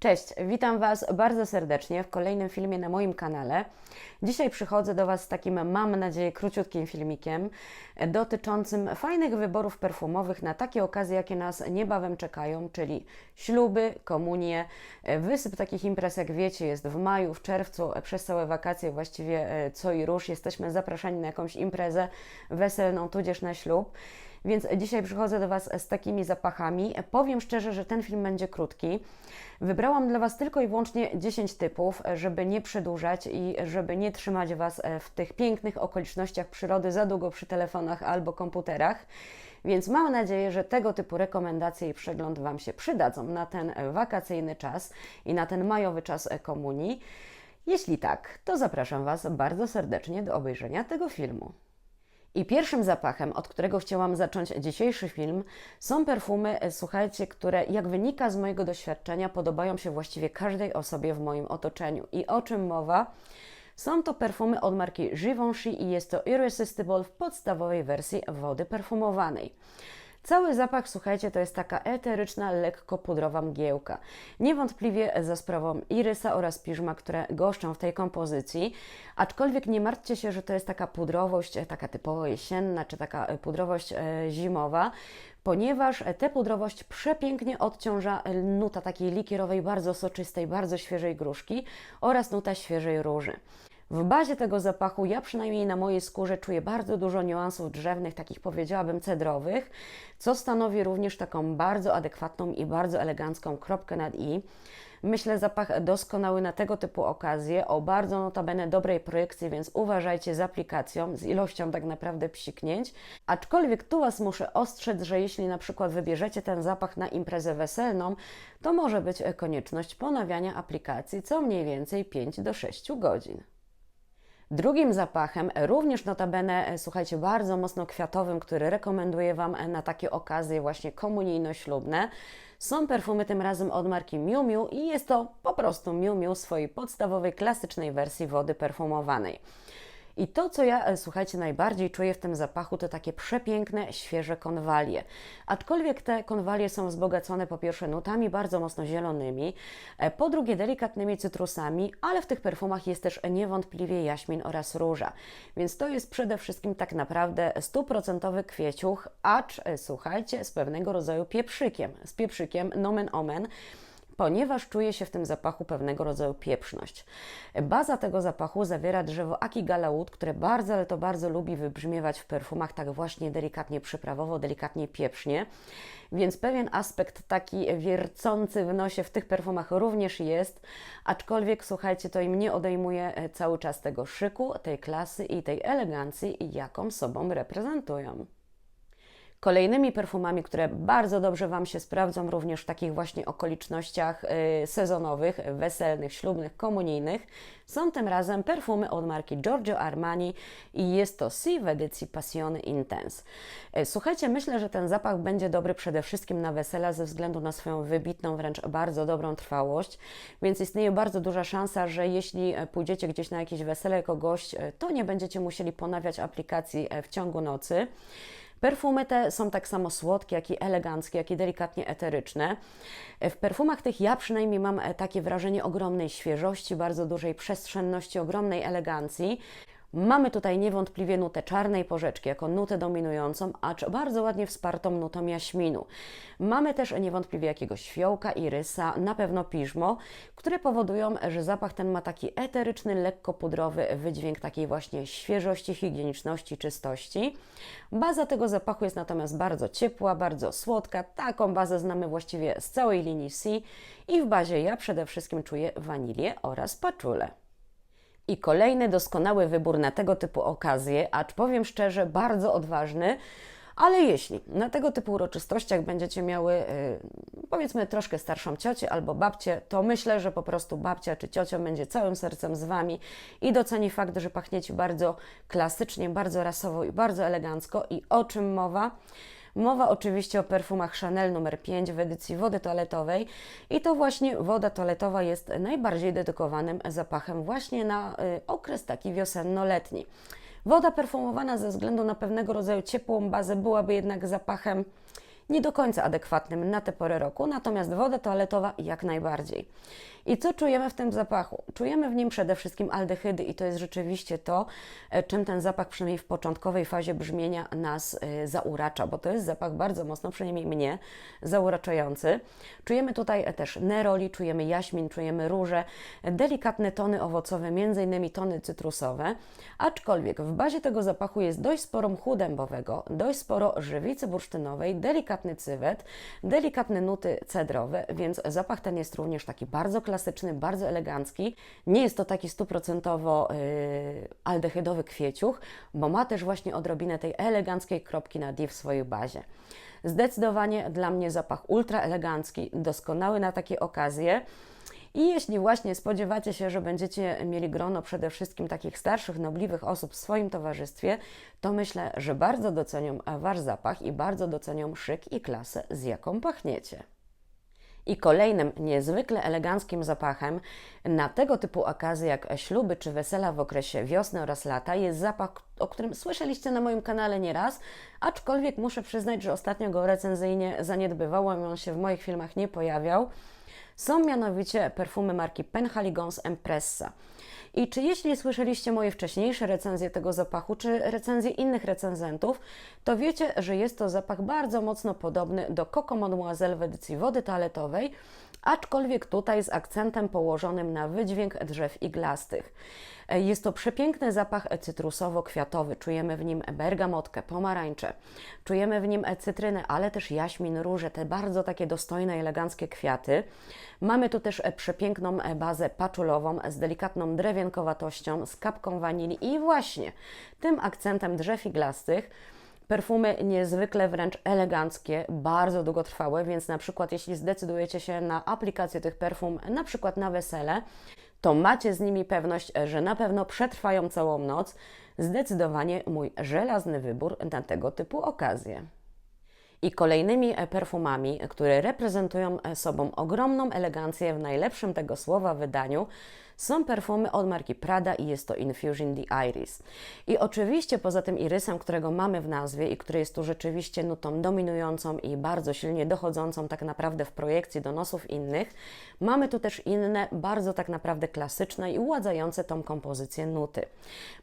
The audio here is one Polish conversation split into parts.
Cześć, witam Was bardzo serdecznie w kolejnym filmie na moim kanale. Dzisiaj przychodzę do Was z takim, mam nadzieję, króciutkim filmikiem dotyczącym fajnych wyborów perfumowych na takie okazje, jakie nas niebawem czekają, czyli śluby, komunie. Wysyp takich imprez, jak wiecie, jest w maju, w czerwcu, przez całe wakacje właściwie e, co i róż jesteśmy zapraszani na jakąś imprezę weselną, tudzież na ślub. Więc dzisiaj przychodzę do Was z takimi zapachami. Powiem szczerze, że ten film będzie krótki. Wybrałam dla Was tylko i wyłącznie 10 typów, żeby nie przedłużać i żeby nie trzymać Was w tych pięknych okolicznościach przyrody za długo przy telefonach albo komputerach. Więc mam nadzieję, że tego typu rekomendacje i przegląd Wam się przydadzą na ten wakacyjny czas i na ten majowy czas komunii. Jeśli tak, to zapraszam Was bardzo serdecznie do obejrzenia tego filmu. I pierwszym zapachem, od którego chciałam zacząć dzisiejszy film, są perfumy, e, słuchajcie, które, jak wynika z mojego doświadczenia, podobają się właściwie każdej osobie w moim otoczeniu. I o czym mowa? Są to perfumy od marki Givenchy i jest to Irresistible w podstawowej wersji wody perfumowanej. Cały zapach, słuchajcie, to jest taka eteryczna, lekko pudrowa mgiełka. Niewątpliwie za sprawą irysa oraz piżma, które goszczą w tej kompozycji, aczkolwiek nie martwcie się, że to jest taka pudrowość, e, taka typowo jesienna, czy taka e, pudrowość e, zimowa, ponieważ tę pudrowość przepięknie odciąża nuta takiej likierowej, bardzo soczystej, bardzo świeżej gruszki oraz nuta świeżej róży. W bazie tego zapachu ja przynajmniej na mojej skórze czuję bardzo dużo niuansów drzewnych, takich powiedziałabym cedrowych, co stanowi również taką bardzo adekwatną i bardzo elegancką kropkę nad i. Myślę zapach doskonały na tego typu okazje, o bardzo notabene dobrej projekcji, więc uważajcie z aplikacją, z ilością tak naprawdę psiknięć. Aczkolwiek tu Was muszę ostrzec, że jeśli na przykład wybierzecie ten zapach na imprezę weselną, to może być konieczność ponawiania aplikacji co mniej więcej 5 do 6 godzin. Drugim zapachem, również notabene, e, słuchajcie, bardzo mocno kwiatowym, który rekomenduję Wam e, na takie okazje właśnie komunijno-ślubne, są perfumy tym razem od marki Miu Miu i jest to po prostu Miu Miu swojej podstawowej, klasycznej wersji wody perfumowanej. I to, co ja, e, słuchajcie, najbardziej czuję w tym zapachu, to takie przepiękne, świeże konwalie. Aczkolwiek te konwalie są wzbogacone po pierwsze nutami bardzo mocno zielonymi, e, po drugie delikatnymi cytrusami, ale w tych perfumach jest też niewątpliwie jaśmin oraz róża. Więc to jest przede wszystkim tak naprawdę stuprocentowy kwieciuch, acz, e, słuchajcie, z pewnego rodzaju pieprzykiem, z pieprzykiem nomen omen, ponieważ czuje się w tym zapachu pewnego rodzaju pieprzność. Baza tego zapachu zawiera drzewo Akigalaud, które bardzo, ale to bardzo lubi wybrzmiewać w perfumach tak właśnie delikatnie przyprawowo, delikatnie pieprznie. Więc pewien aspekt taki wiercący w nosie w tych perfumach również jest, aczkolwiek słuchajcie, to im nie odejmuje e, cały czas tego szyku, tej klasy i tej elegancji, jaką sobą reprezentują. Kolejnymi perfumami, które bardzo dobrze Wam się sprawdzą również w takich właśnie okolicznościach y, sezonowych, weselnych, ślubnych, komunijnych, są tym razem perfumy od marki Giorgio Armani i jest to Si w edycji Passione Intense. Y, słuchajcie, myślę, że ten zapach będzie dobry przede wszystkim na wesela ze względu na swoją wybitną, wręcz bardzo dobrą trwałość, więc istnieje bardzo duża szansa, że jeśli pójdziecie gdzieś na jakieś wesele jako gość, y, to nie będziecie musieli ponawiać aplikacji w ciągu nocy. Perfumy te są tak samo słodkie, jak i eleganckie, jak i delikatnie eteryczne. W perfumach tych ja przynajmniej mam e, takie wrażenie ogromnej świeżości, bardzo dużej przestrzenności, ogromnej elegancji. Mamy tutaj niewątpliwie nutę czarnej porzeczki jako nutę dominującą, acz bardzo ładnie wspartą nutą jaśminu. Mamy też niewątpliwie jakiegoś fiołka, irysa, na pewno piżmo, które powodują, że zapach ten ma taki eteryczny, lekko pudrowy wydźwięk takiej właśnie świeżości, higieniczności, czystości. Baza tego zapachu jest natomiast bardzo ciepła, bardzo słodka. Taką bazę znamy właściwie z całej linii C i w bazie ja przede wszystkim czuję wanilię oraz paczulę. I kolejny doskonały wybór na tego typu okazje, acz powiem szczerze, bardzo odważny. Ale jeśli na tego typu uroczystościach będziecie miały, yy, powiedzmy, troszkę starszą ciocię albo babcię, to myślę, że po prostu babcia czy ciocia będzie całym sercem z Wami i doceni fakt, że pachniecie bardzo klasycznie, bardzo rasowo i bardzo elegancko. I o czym mowa? Mowa oczywiście o perfumach Chanel numer 5 w edycji wody toaletowej i to właśnie woda toaletowa jest najbardziej dedykowanym zapachem właśnie na y, okres taki wiosenno-letni. Woda perfumowana ze względu na pewnego rodzaju ciepłą bazę byłaby jednak zapachem nie do końca adekwatnym na tę porę roku, natomiast woda toaletowa jak najbardziej. I co czujemy w tym zapachu? Czujemy w nim przede wszystkim aldehydy i to jest rzeczywiście to, e, czym ten zapach przynajmniej w początkowej fazie brzmienia nas e, zauracza, bo to jest zapach bardzo mocno, przynajmniej mnie, zauraczający. Czujemy tutaj też neroli, czujemy jaśmin, czujemy róże, delikatne tony owocowe, innymi tony cytrusowe, aczkolwiek w bazie tego zapachu jest dość sporo mchu dębowego, dość sporo żywicy bursztynowej, delikatny cywet, delikatne nuty cedrowe, więc zapach ten jest również taki bardzo klasyczny, bardzo elegancki. Nie jest to taki stuprocentowo yy, aldehydowy kwieciuch, bo ma też właśnie odrobinę tej eleganckiej kropki na D w swojej bazie. Zdecydowanie dla mnie zapach ultra elegancki, doskonały na takie okazje. I jeśli właśnie spodziewacie się, że będziecie mieli grono przede wszystkim takich starszych, nobliwych osób w swoim towarzystwie, to myślę, że bardzo docenią Wasz zapach i bardzo docenią szyk i klasę, z jaką pachniecie. I kolejnym niezwykle eleganckim zapachem na tego typu okazje jak śluby czy wesela w okresie wiosny oraz lata jest zapach, o którym słyszeliście na moim kanale nieraz, aczkolwiek muszę przyznać, że ostatnio go recenzyjnie zaniedbywałam i on się w moich filmach nie pojawiał. Są mianowicie perfumy marki Penhaligons Empressa. I czy jeśli słyszeliście moje wcześniejsze recenzje tego zapachu, czy recenzje innych recenzentów, to wiecie, że jest to zapach bardzo mocno podobny do Coco Mademoiselle w edycji wody toaletowej, aczkolwiek tutaj z akcentem położonym na wydźwięk drzew iglastych. Jest to przepiękny zapach cytrusowo-kwiatowy. Czujemy w nim bergamotkę, pomarańcze. Czujemy w nim cytrynę, ale też jaśmin, róże, te bardzo takie dostojne, eleganckie kwiaty. Mamy tu też przepiękną bazę paczulową z delikatną drewiankowatością, z kapką wanilii i właśnie tym akcentem drzew iglastych. Perfumy niezwykle wręcz eleganckie, bardzo długotrwałe, więc na przykład jeśli zdecydujecie się na aplikację tych perfum, na przykład na wesele, to macie z nimi pewność, że na pewno przetrwają całą noc. Zdecydowanie mój żelazny wybór na tego typu okazje. I kolejnymi perfumami, które reprezentują sobą ogromną elegancję w najlepszym tego słowa wydaniu, są perfumy od marki Prada i jest to Infusion the Iris. I oczywiście poza tym irysem, którego mamy w nazwie i który jest tu rzeczywiście nutą dominującą i bardzo silnie dochodzącą tak naprawdę w projekcji do nosów innych, mamy tu też inne, bardzo tak naprawdę klasyczne i uładzające tą kompozycję nuty.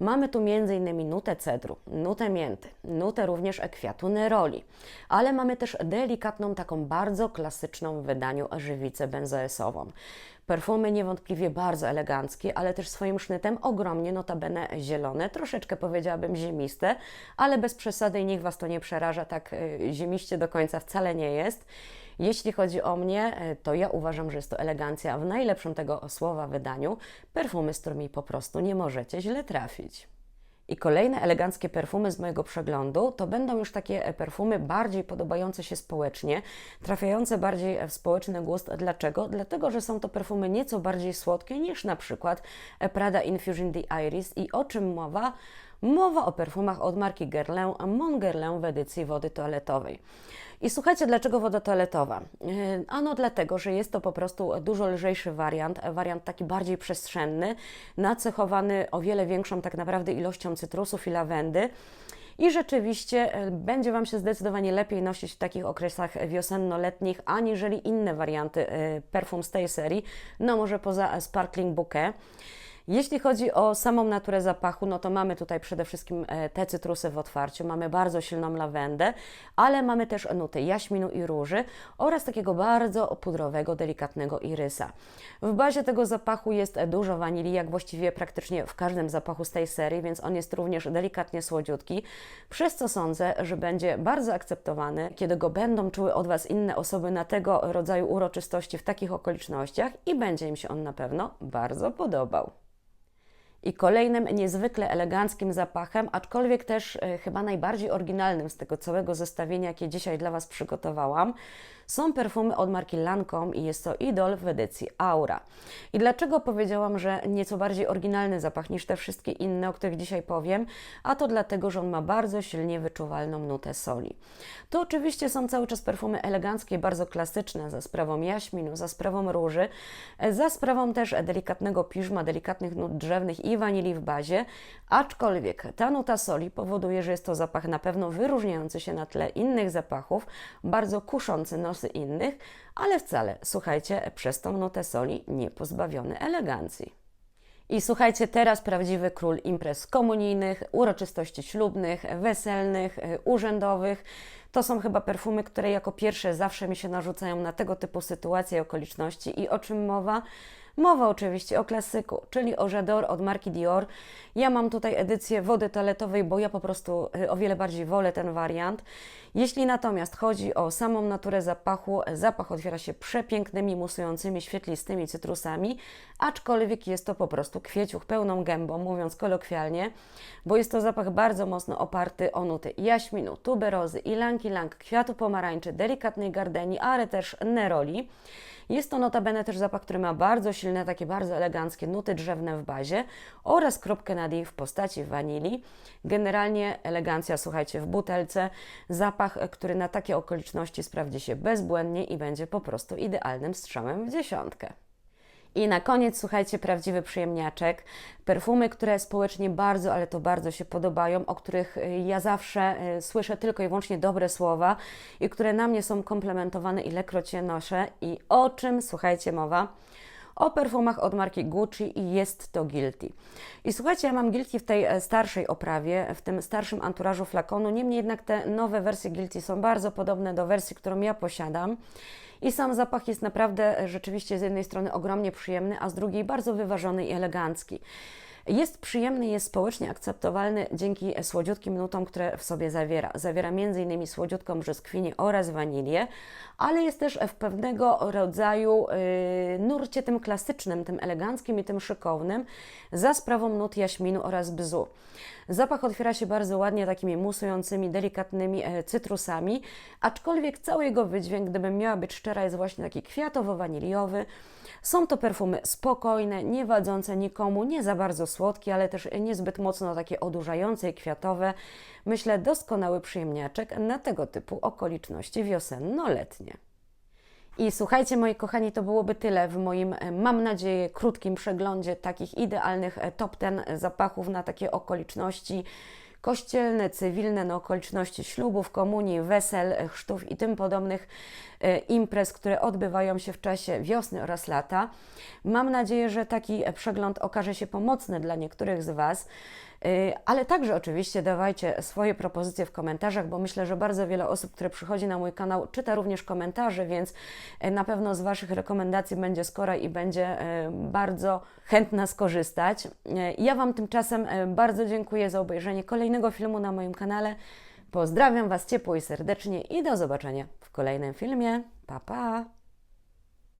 Mamy tu m.in. nutę cedru, nutę mięty, nutę również kwiatu neroli, ale mamy też delikatną, taką bardzo klasyczną w wydaniu żywicę benzoesową. Perfumy niewątpliwie bardzo eleganckie, ale też swoim sznytem ogromnie notabene zielone, troszeczkę powiedziałabym ziemiste, ale bez przesady i niech Was to nie przeraża, tak y, ziemiście do końca wcale nie jest. Jeśli chodzi o mnie, y, to ja uważam, że jest to elegancja w najlepszym tego słowa wydaniu. Perfumy, z którymi po prostu nie możecie źle trafić. I kolejne eleganckie perfumy z mojego przeglądu to będą już takie perfumy bardziej podobające się społecznie, trafiające bardziej w społeczny gust. Dlaczego? Dlatego, że są to perfumy nieco bardziej słodkie niż na przykład Prada Infusion the Iris. I o czym mowa? Mowa o perfumach od marki Guerlain Mon Guerlain w edycji wody toaletowej. I słuchajcie, dlaczego woda toaletowa? Yy, ano dlatego, że jest to po prostu dużo lżejszy wariant, wariant taki bardziej przestrzenny, nacechowany o wiele większą tak naprawdę ilością cytrusów i lawendy. I rzeczywiście yy, będzie Wam się zdecydowanie lepiej nosić w takich okresach wiosenno-letnich, aniżeli inne warianty yy, perfum z tej serii, no może poza Sparkling Bouquet. Jeśli chodzi o samą naturę zapachu, no to mamy tutaj przede wszystkim e, te cytrusy w otwarciu, mamy bardzo silną lawendę, ale mamy też nuty jaśminu i róży oraz takiego bardzo pudrowego, delikatnego irysa. W bazie tego zapachu jest dużo wanilii, jak właściwie praktycznie w każdym zapachu z tej serii, więc on jest również delikatnie słodziutki, przez co sądzę, że będzie bardzo akceptowany, kiedy go będą czuły od Was inne osoby na tego rodzaju uroczystości w takich okolicznościach i będzie im się on na pewno bardzo podobał. I kolejnym niezwykle eleganckim zapachem, aczkolwiek też e, chyba najbardziej oryginalnym z tego całego zestawienia, jakie dzisiaj dla Was przygotowałam, są perfumy od marki Lancome i jest to Idol w edycji Aura. I dlaczego powiedziałam, że nieco bardziej oryginalny zapach niż te wszystkie inne, o których dzisiaj powiem? A to dlatego, że on ma bardzo silnie wyczuwalną nutę soli. To oczywiście są cały czas perfumy eleganckie, bardzo klasyczne, za sprawą jaśminu, za sprawą róży, za sprawą też delikatnego piżma, delikatnych nut drzewnych i i wanilii w bazie, aczkolwiek ta nuta soli powoduje, że jest to zapach na pewno wyróżniający się na tle innych zapachów, bardzo kuszący nosy innych, ale wcale, słuchajcie, przez tą nutę soli nie pozbawiony elegancji. I słuchajcie, teraz prawdziwy król imprez komunijnych, uroczystości ślubnych, weselnych, y, urzędowych. To są chyba perfumy, które jako pierwsze zawsze mi się narzucają na tego typu sytuacje i okoliczności. I o czym mowa? Mowa oczywiście o klasyku, czyli o J'adore od marki Dior. Ja mam tutaj edycję wody toaletowej, bo ja po prostu y, o wiele bardziej wolę ten wariant. Jeśli natomiast chodzi o samą naturę zapachu, zapach otwiera się przepięknymi, musującymi, świetlistymi cytrusami, aczkolwiek jest to po prostu kwieciuch pełną gębą, mówiąc kolokwialnie, bo jest to zapach bardzo mocno oparty o nuty jaśminu, tuberozy, ilanki-lang, kwiatu pomarańczy, delikatnej gardeni, ale też neroli. Jest to notabene też zapach, który ma bardzo silne, takie bardzo eleganckie nuty drzewne w bazie oraz kropkę nadziei w postaci wanilii. Generalnie elegancja, słuchajcie, w butelce. Zapach, który na takie okoliczności sprawdzi się bezbłędnie i będzie po prostu idealnym strzałem w dziesiątkę. I na koniec, słuchajcie, prawdziwy przyjemniaczek. Perfumy, które społecznie bardzo, ale to bardzo się podobają, o których y, ja zawsze y, słyszę tylko i wyłącznie dobre słowa i które na mnie są komplementowane, ilekroć je noszę. I o czym, słuchajcie, mowa? O perfumach od marki Gucci i jest to Guilty. I słuchajcie, ja mam Guilty w tej e, starszej oprawie, w tym starszym anturażu flakonu, niemniej jednak te nowe wersje Guilty są bardzo podobne do wersji, którą ja posiadam. I sam zapach jest naprawdę e, rzeczywiście z jednej strony ogromnie przyjemny, a z drugiej bardzo wyważony i elegancki. Jest przyjemny, jest społecznie akceptowalny dzięki słodziutkim nutom, które w sobie zawiera. Zawiera m.in. słodziutką brzoskwinię oraz wanilię, ale jest też w pewnego rodzaju yy, nurcie tym klasycznym, tym eleganckim i tym szykownym, za sprawą nut jaśminu oraz bzu. Zapach otwiera się bardzo ładnie takimi musującymi, delikatnymi e, cytrusami, aczkolwiek cały jego wydźwięk, gdybym miała być szczera, jest właśnie taki kwiatowo-waniliowy. Są to perfumy spokojne, nie wadzące nikomu, nie za bardzo słodkie, ale też niezbyt mocno takie odurzające i kwiatowe. Myślę, doskonały przyjemniaczek na tego typu okoliczności wiosenno-letnie. I słuchajcie, moi kochani, to byłoby tyle w moim, e, mam nadzieję, krótkim przeglądzie takich idealnych e, top ten zapachów na takie okoliczności kościelne, cywilne, na okoliczności ślubów, komunii, wesel, chrztów i tym podobnych e, imprez, które odbywają się w czasie wiosny oraz lata. Mam nadzieję, że taki przegląd okaże się pomocny dla niektórych z Was. Y, ale także oczywiście dawajcie swoje propozycje w komentarzach, bo myślę, że bardzo wiele osób, które przychodzi na mój kanał, czyta również komentarze, więc y, na pewno z Waszych rekomendacji będzie skora i będzie y, bardzo chętna skorzystać. Ja Wam tymczasem bardzo dziękuję za obejrzenie kolejnego filmu na moim kanale. Pozdrawiam Was ciepło i serdecznie i do zobaczenia w kolejnym filmie. Pa, pa!